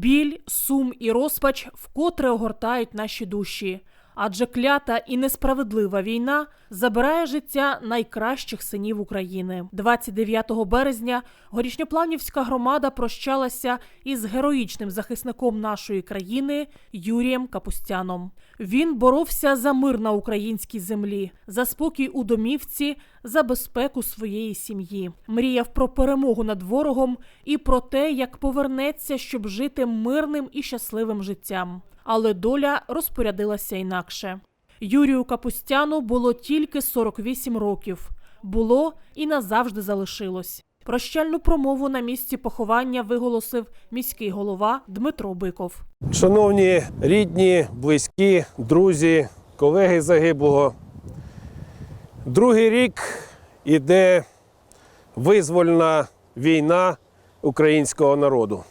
Біль, сум і розпач вкотре огортають наші душі. Адже клята і несправедлива війна забирає життя найкращих синів України. 29 березня горішньоплавнівська громада прощалася із героїчним захисником нашої країни Юрієм Капустяном. Він боровся за мир на українській землі, за спокій у домівці, за безпеку своєї сім'ї. Мріяв про перемогу над ворогом і про те, як повернеться, щоб жити мирним і щасливим життям. Але доля розпорядилася інакше. Юрію Капустяну було тільки 48 років. Було і назавжди залишилось. Прощальну промову на місці поховання виголосив міський голова Дмитро Биков. Шановні рідні, близькі, друзі, колеги загиблого. Другий рік іде визвольна війна українського народу.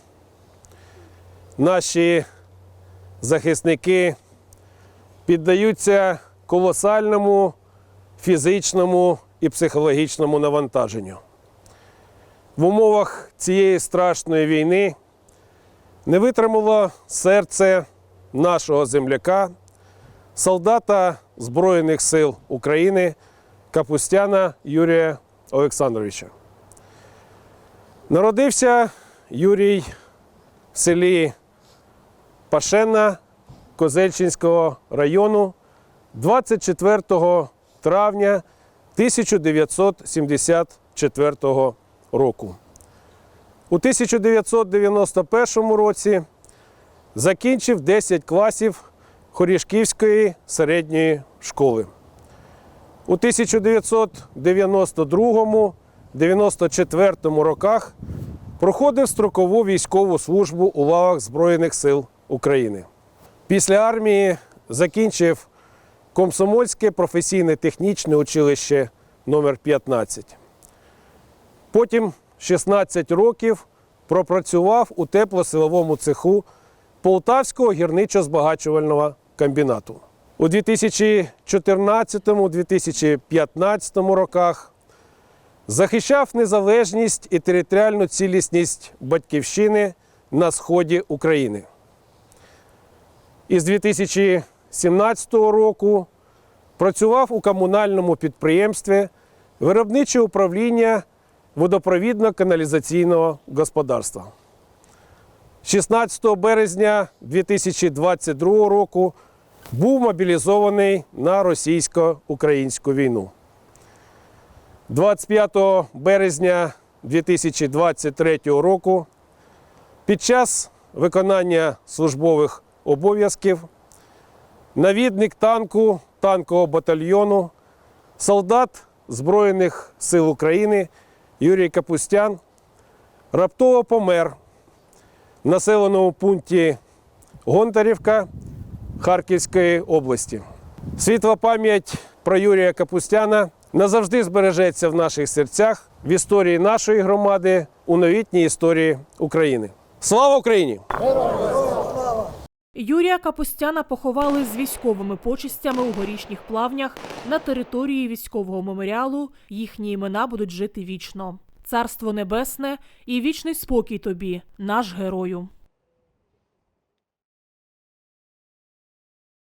Наші захисники піддаються колосальному фізичному і психологічному навантаженню. В умовах цієї страшної війни не витримало серце нашого земляка, солдата Збройних сил України Капустяна Юрія Олександровича. Народився Юрій в селі Пашена Козельчинського району 24 травня 1974 року. У 1991 році закінчив 10 класів Хорішківської середньої школи. У 1992-94 роках проходив строкову військову службу у лавах Збройних сил України. Після армії закінчив Комсомольське професійне технічне училище номер 15 Потім 16 років пропрацював у теплосиловому цеху Полтавського гірничо-збагачувального комбінату. У 2014-2015 роках захищав незалежність і територіальну цілісність Батьківщини на сході України. Із 2017 року працював у комунальному підприємстві виробниче управління водопровідно-каналізаційного господарства. 16 березня 2022 року був мобілізований на російсько-українську війну. 25 березня 2023 року під час виконання службових обов'язків навідник танку танкового батальйону, солдат Збройних сил України Юрій Капустян раптово помер в населеному пункті Гонтарівка Харківської області. Світла пам'ять про Юрія Капустяна назавжди збережеться в наших серцях, в історії нашої громади, у новітній історії України. Слава Україні! Юрія Капустяна поховали з військовими почистями у горішніх плавнях на території військового меморіалу. Їхні імена будуть жити вічно. Царство небесне і вічний спокій тобі, наш герою.